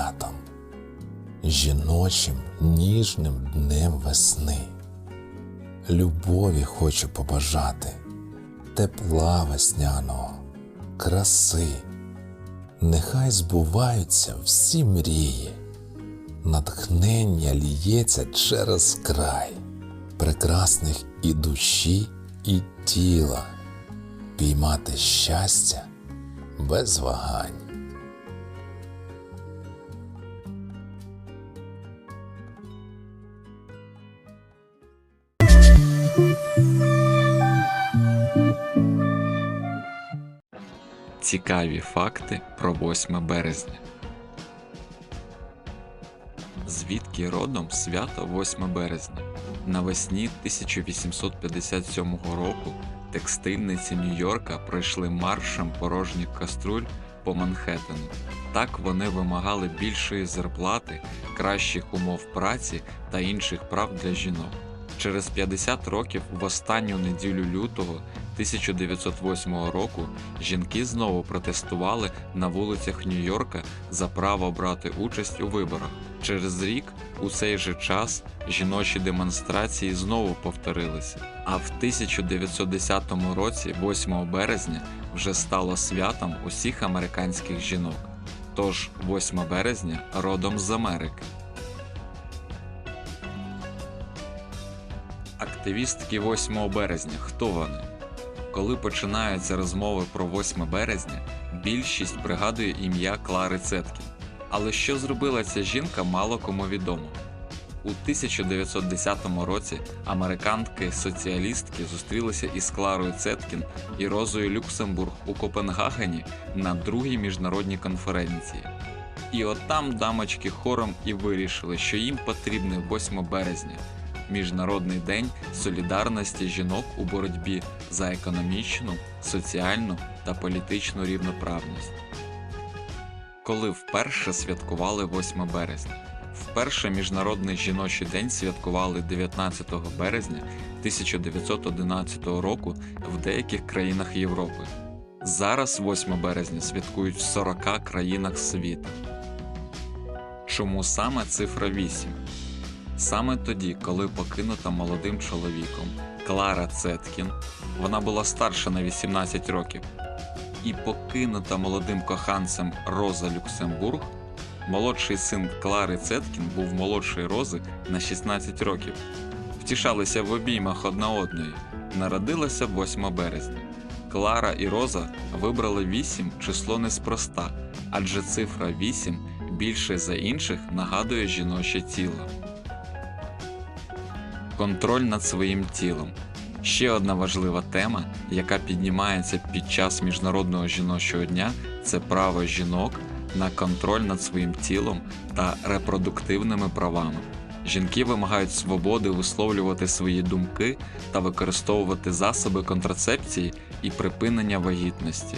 святом, жіночим ніжним днем весни. Любові хочу побажати, тепла весняного, краси. Нехай збуваються всі мрії, натхнення ліється через край, прекрасних і душі, і тіла, піймати щастя без вагань. Цікаві факти про 8 березня. Звідки родом свято 8 березня? Навесні 1857 року текстильниці Нью-Йорка пройшли маршем порожніх каструль по Манхеттену. Так вони вимагали більшої зарплати, кращих умов праці та інших прав для жінок. Через 50 років в останню неділю лютого 1908 року жінки знову протестували на вулицях Нью-Йорка за право брати участь у виборах. Через рік у цей же час жіночі демонстрації знову повторилися. А в 1910 році, 8 березня, вже стало святом усіх американських жінок. Тож 8 березня родом з Америки. Активістки 8 березня. Хто вони? Коли починаються розмови про 8 березня, більшість пригадує ім'я Клари Цеткін. Але що зробила ця жінка, мало кому відомо. У 1910 році американки-соціалістки зустрілися із Кларою Цеткін і Розою Люксембург у Копенгагені на другій міжнародній конференції. І от там дамочки хором і вирішили, що їм потрібне 8 березня, Міжнародний день солідарності жінок у боротьбі за економічну, соціальну та політичну рівноправність. Коли вперше святкували 8 березня. Вперше Міжнародний жіночий день святкували 19 березня 1911 року в деяких країнах Європи. Зараз 8 березня святкують в 40 країнах світу. Чому саме цифра 8? Саме тоді, коли покинута молодим чоловіком Клара Цеткін, вона була старша на 18 років, і покинута молодим коханцем Роза Люксембург, молодший син Клари Цеткін був молодшої Рози на 16 років. Втішалися в обіймах одна одної. Народилася 8 березня. Клара і Роза вибрали 8 число неспроста, адже цифра 8 більше за інших нагадує жіноче тіло. Контроль над своїм тілом. Ще одна важлива тема, яка піднімається під час Міжнародного жіночого дня, це право жінок на контроль над своїм тілом та репродуктивними правами. Жінки вимагають свободи висловлювати свої думки та використовувати засоби контрацепції і припинення вагітності.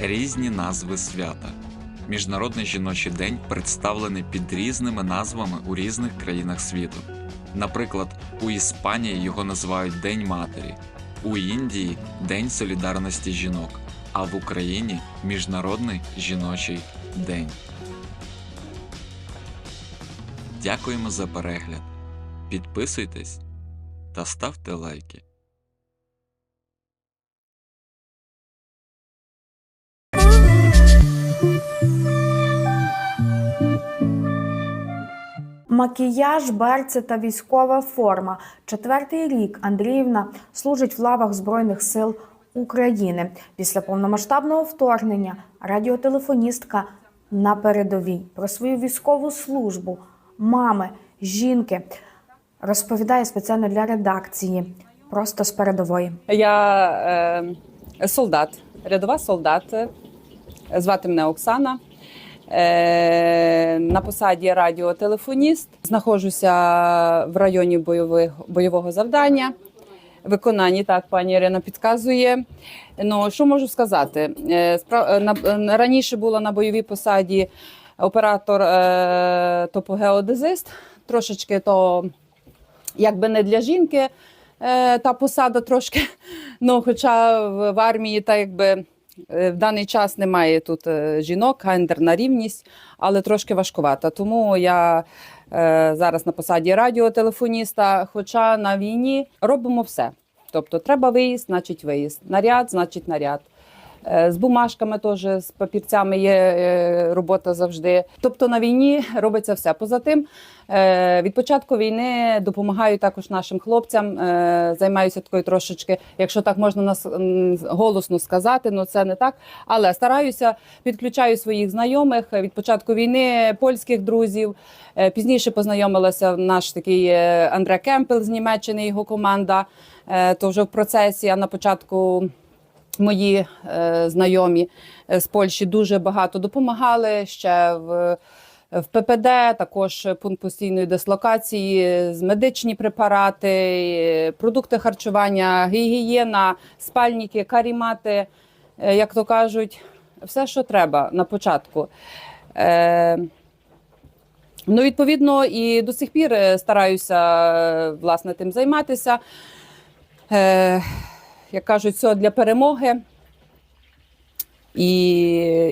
Різні назви свята. Міжнародний жіночий день представлений під різними назвами у різних країнах світу. Наприклад, у Іспанії його називають День Матері, у Індії День солідарності жінок, а в Україні Міжнародний жіночий день. Дякуємо за перегляд. Підписуйтесь та ставте лайки. Макіяж, берці та військова форма. Четвертий рік Андріївна служить в лавах Збройних сил України. Після повномасштабного вторгнення радіотелефоністка на передовій про свою військову службу, мами, жінки розповідає спеціально для редакції, просто з передової. Я е, солдат, рядова солдат. Звати мене Оксана. Е, на посаді радіотелефоніст. Знаходжуся в районі бойових, бойового завдання. Виконанні, так, пані Ірина підказує. Ну, що можу сказати? Е, е, раніше була на бойовій посаді оператор топогеодезист. Трошечки то якби не для жінки та посада трошки. Ну, хоча в, армії та якби В даний час немає тут е, жінок, гендерна рівність, але трошки важкувата. Тому я е, зараз на посаді радіотелефоніста, хоча на війні робимо все. Тобто, треба виїзд, значить виїзд. Наряд, значить наряд. Е, З бумажками теж, з папірцями є е, робота завжди. Тобто на війні робиться все. Поза тим, е, від початку війни допомагаю також нашим хлопцям. Займаюся такою трошечки, якщо так можна нас голосно сказати, ну це не так. Але стараюся, підключаю своїх знайомих від початку війни, польських друзів. Пізніше познайомилася наш такий Андре Кемпел з Німеччини, його команда. То вже в процесі, а на початку мої е, знайомі е, з Польщі дуже багато допомагали ще в. В ППД також пункт постійної дислокації, медичні препарати, продукти харчування, гігієна, спальники, карімати, е, як то кажуть, все, що треба на початку. Ну, відповідно, і до сих пір стараюся власне тим займатися. Як кажуть, все для перемоги. І,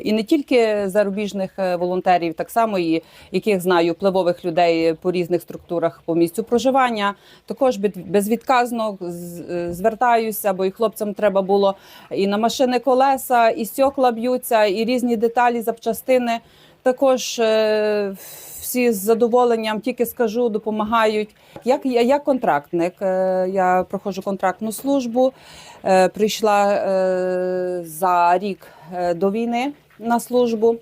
і не тільки зарубіжних е, волонтерів, так само і яких знаю, впливових людей по різних структурах по місцю проживання. Також безвідказно е, звертаюся, бо і хлопцям треба було і на машини колеса, і стекла б'ються, і різні деталі, запчастини. Також е, всі з задоволенням тільки скажу, допомагають. Як я, я контрактник, е, я проходжу контрактну службу. Е, Прийшла за рік до війни на службу.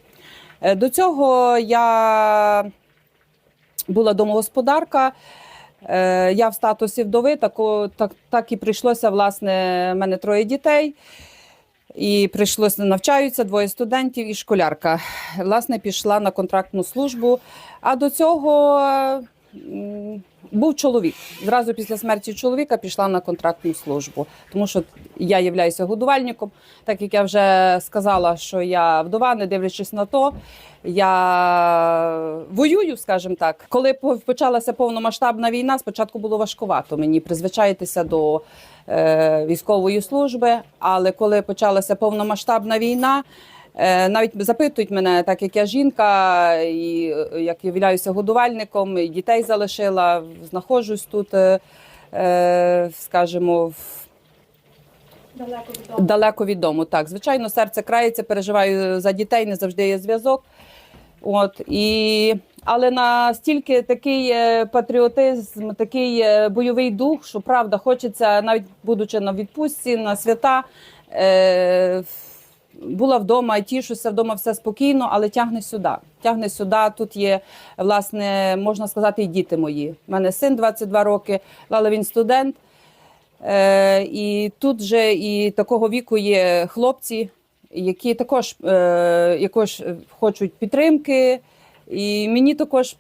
До цього я була домогосподарка. Я в статусі вдови, тако, так, так і прийшлося. Власне, в мене троє дітей. І прийшлося навчаються двоє студентів і школярка. Власне, пішла на контрактну службу. А до цього був чоловік. Зразу після смерті чоловіка пішла на контрактну службу, тому що я являюся годувальником. Так як я вже сказала, що я вдова, не дивлячись на то, я воюю, скажімо так. Коли почалася повномасштабна війна, спочатку було важкувато мені призвичаїтися до е, військової служби. Але коли почалася повномасштабна війна, навіть запитують мене, так як я жінка, і е, як являюся годувальником, і дітей залишила, знаходжусь тут, е, е, скажімо, в далеко від дому. Так, звичайно, серце крається, переживаю за дітей, не завжди є зв'язок. От і але настільки такий е, патріотизм, такий е, бойовий дух, що правда хочеться, навіть будучи на відпустці, на свята. Е, була вдома, тішуся, вдома все спокійно, але тягне сюди. Тягне сюди. Тут є, власне, можна сказати, і діти мої. У мене син 22 роки, але він студент. Е, і тут же і такого віку є хлопці, які також, е, якось хочуть підтримки. І мені також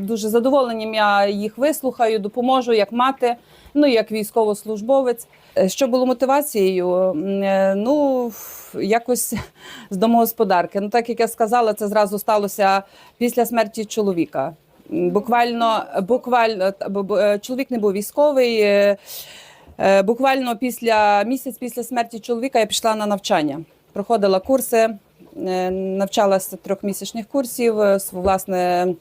дуже задоволенням я їх вислухаю, допоможу як мати, ну як військовослужбовець. Е, Що було мотивацією? Е, Ну якось з домогосподарки. Ну так як я сказала, це зразу сталося після смерті чоловіка. Буквально, буквально е, чоловік не був військовий. Буквально після місяць після смерті чоловіка я пішла на навчання. Проходила курси, навчалася трьохмісячних курсів. е, Власне,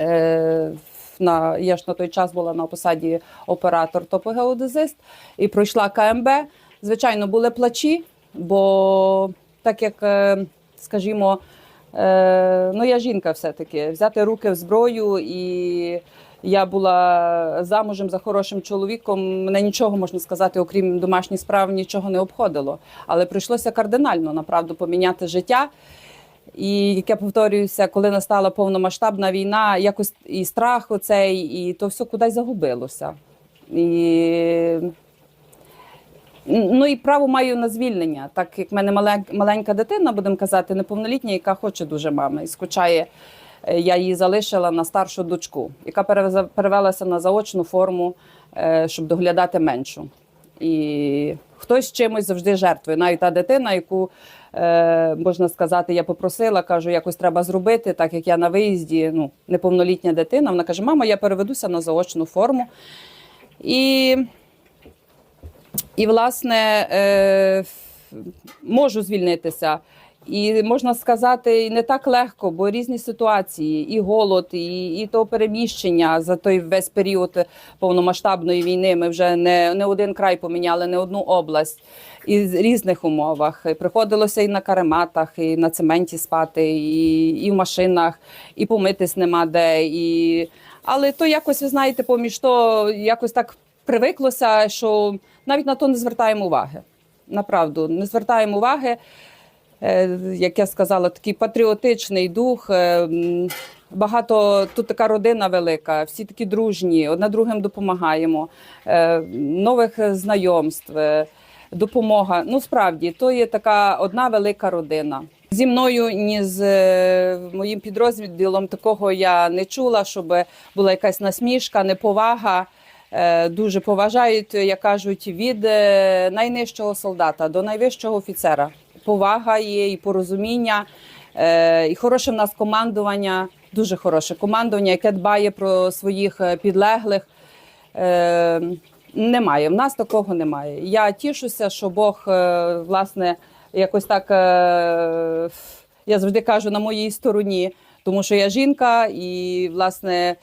е, на, я ж на той час була на посаді оператор топогеодезист і пройшла КМБ. Звичайно, були плачі, бо так як, е, скажімо, е, ну я жінка все-таки, взяти руки в зброю і. Я була замужем за хорошим чоловіком. Мене нічого можна сказати, окрім домашніх справ, нічого не обходило. Але прийшлося кардинально направду поміняти життя. І як я повторююся, коли настала повномасштабна війна, якось і страх оцей, і то все кудись загубилося. І Ну і право маю на звільнення, так як в мене маленька дитина, будемо казати, неповнолітня, яка хоче дуже мами і скучає. Е, Я її залишила на старшу дочку, яка перевелася на заочну форму, е, щоб доглядати меншу. І хтось чимось завжди жертвує. Навіть та дитина, яку е, можна сказати, я попросила, кажу, якось треба зробити, так як я на виїзді, ну неповнолітня дитина. Вона каже: Мама, я переведуся на заочну форму. І і, власне, можу звільнитися. І можна сказати, не так легко, бо різні ситуації, і голод, і, і то переміщення за той весь період повномасштабної війни. Ми вже не, не один край поміняли, не одну область і з різних умовах. Приходилося і на карематах, і на цементі спати, і, і в машинах, і помитись нема де. І... Але то якось, ви знаєте, поміж то якось так привиклося, що навіть на то не звертаємо уваги. Направду, не звертаємо уваги. Е, Як я сказала, такий патріотичний дух. е, Багато тут така родина велика, всі такі дружні, одне другим допомагаємо, е, нових знайомств, допомога. Ну справді то є така одна велика родина. Зі мною ні з моїм підрозділом такого я не чула, щоб була якась насмішка, неповага. Дуже поважають, як кажуть, від найнижчого солдата до найвищого офіцера. Повага є і порозуміння, е, і хороше в нас командування, дуже хороше командування, яке дбає про своїх е, підлеглих. Е, Немає. В нас такого немає. Я тішуся, що Бог, власне, якось так. Я завжди кажу на моїй стороні, тому що я жінка і, власне,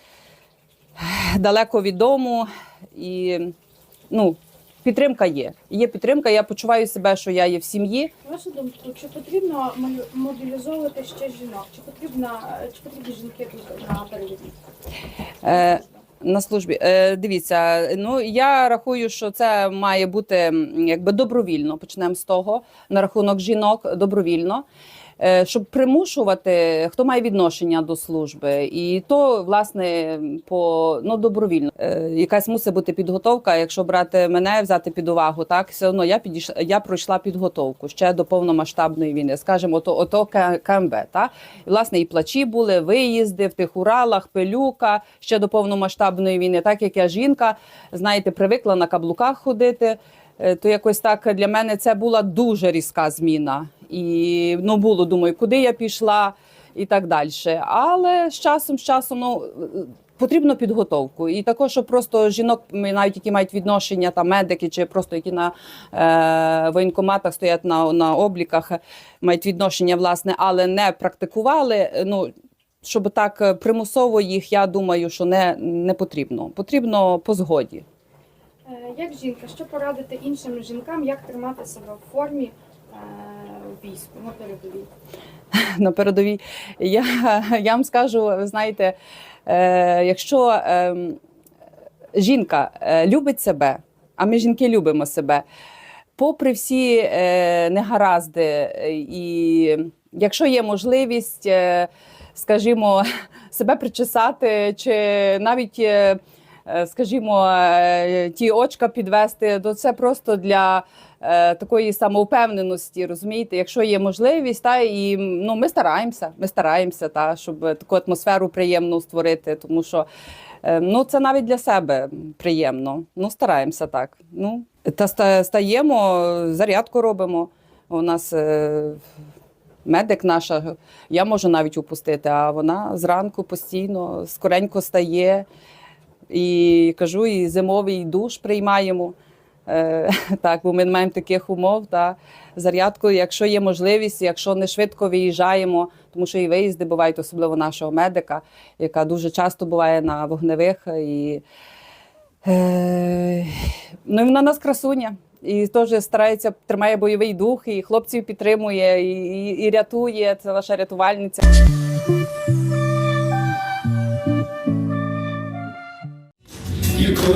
далеко від дому. І ну, підтримка є. Є підтримка. Я почуваю себе, що я є в сім'ї. На вашу думку, чи потрібно мобілізовувати ще жінок? Чи потрібно чи потрібні жінки тут на передовій? Е, На службі Е, дивіться, ну я рахую, що це має бути якби добровільно. Почнемо з того на рахунок жінок добровільно. Е, Щоб примушувати, хто має відношення до служби, і то власне по ну добровільно. Е, якась мусить бути підготовка. Якщо брати мене, взяти під увагу, так все одно я підійшла, я пройшла підготовку ще до повномасштабної війни. Скажімо, ото, ото КМБ. Та і власне і плачі були, виїзди в тих Уралах, пилюка ще до повномасштабної війни. Так як я жінка, знаєте, привикла на каблуках ходити. Е, То якось так для мене це була дуже різка зміна. І ну було, думаю, куди я пішла і так далі. Але з часом, з часом, ну. е, Потрібно підготовку, і також щоб просто жінок, навіть які мають відношення, там медики, чи просто які на е, воєнкоматах стоять на, на обліках, мають відношення, власне, але не практикували. е, Ну щоб так е, примусово їх, я думаю, що не, не потрібно. Потрібно по згоді. Е, Як жінка, що порадити іншим жінкам, як тримати себе в формі е, війську на передовій? на передовій. Я, я вам скажу, ви знаєте, е, якщо е, жінка любить себе, а ми жінки любимо себе, попри всі негаразди, і якщо є можливість, скажімо, себе причесати, чи навіть. Е, Скажімо, е, ті очка підвести, то це просто для е, такої самовпевненості, розумієте, якщо є можливість, та і ну ми стараємося, ми стараємося, та щоб таку атмосферу приємну створити, тому що ну це навіть для себе приємно. Ну стараємося так. Ну та стаємо, зарядку робимо. У нас медик наша, я можу навіть упустити, а вона зранку постійно скоренько стає. І кажу, і зимовий душ приймаємо. Е, так, бо ми не маємо таких умов. Та зарядку, якщо є можливість, якщо не швидко виїжджаємо, тому що і виїзди бувають, особливо нашого медика, яка дуже часто буває на вогневих. І, е, ну, вона нас красуня. І теж старається, тримає бойовий дух, і хлопців підтримує, і, і, і рятує. Це наша рятувальниця.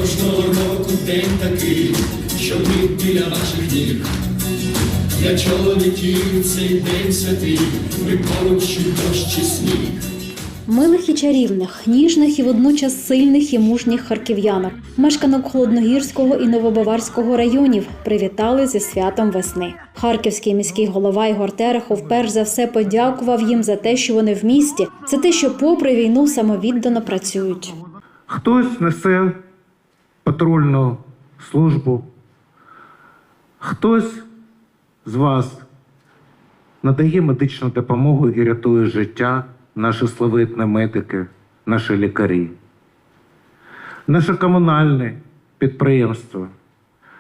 Кожного року день такий, що ми біля ваших ніг. Для чоловіків цей день святий, ми поруч і дощ і сніг. Милих і чарівних, ніжних і водночас сильних і мужніх харків'янок, мешканок Холодногірського і Новобаварського районів привітали зі святом весни. Харківський міський голова Ігор Терехов перш за все подякував їм за те, що вони в місті, за те, що попри війну самовіддано працюють. Хтось несе патрульну службу, хтось з вас надає медичну допомогу і рятує життя, наші славетні медики, наші лікарі, наше комунальне підприємство,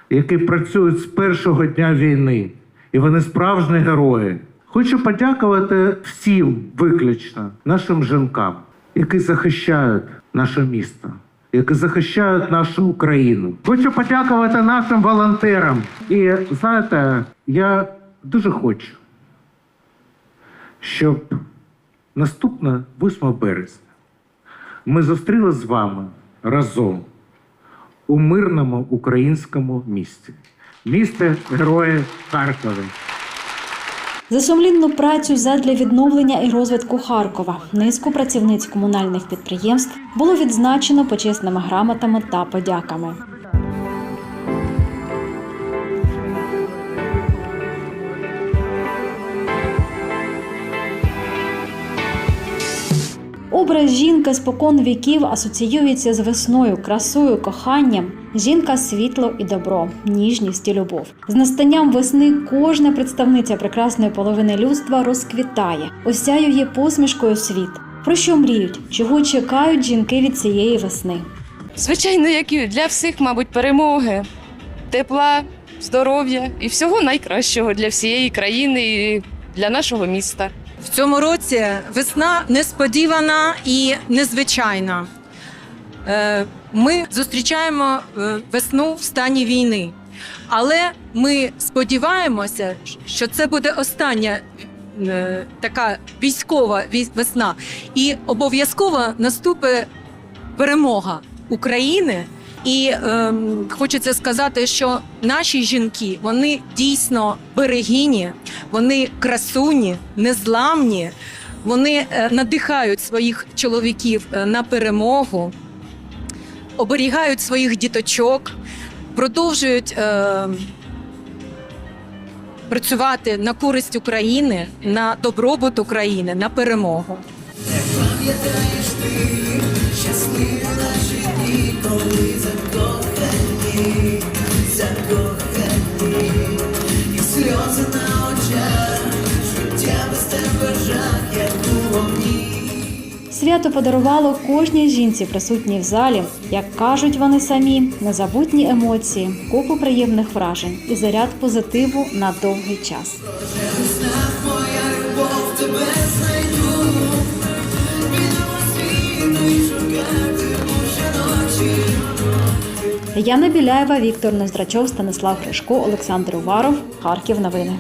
які працюють з першого дня війни. І вони справжні герої. Хочу подякувати всім виключно нашим жінкам, які захищають наше місто, які захищають нашу Україну. Хочу подякувати нашим волонтерам. І знаєте, я дуже хочу, щоб наступне 8 березня ми зустріли з вами разом у мирному українському місті. Місте Герої Харкові. За сумлінну працю задля відновлення і розвитку Харкова низку працівниць комунальних підприємств було відзначено почесними грамотами та подяками. Образ жінки спокон віків асоціюється з весною, красою, коханням. Жінка світло і добро, ніжність і любов. З настанням весни кожна представниця прекрасної половини людства розквітає, осяює посмішкою світ. Про що мріють? Чого чекають жінки від цієї весни? Звичайно, як і для всіх, мабуть, перемоги, тепла, здоров'я і всього найкращого для всієї країни і для нашого міста. В цьому році весна несподівана і незвичайна. Ми зустрічаємо е, весну в стані війни, але ми сподіваємося, що це буде остання е, така військова весна, і обов'язково наступить перемога України. І ем, хочеться сказати, що наші жінки вони дійсно берегині, вони красуні, незламні, вони е, надихають своїх чоловіків на перемогу, оберігають своїх діточок, продовжують е, працювати на користь України, на добробут України, на перемогу. Свято подарувало кожній жінці, присутній в залі, як кажуть вони самі, незабутні емоції, купу приємних вражень і заряд позитиву на довгий час. Яна Біляєва, Віктор Ноздрачов, Станислав Гришко, Олександр Уваров. Харків. Новини.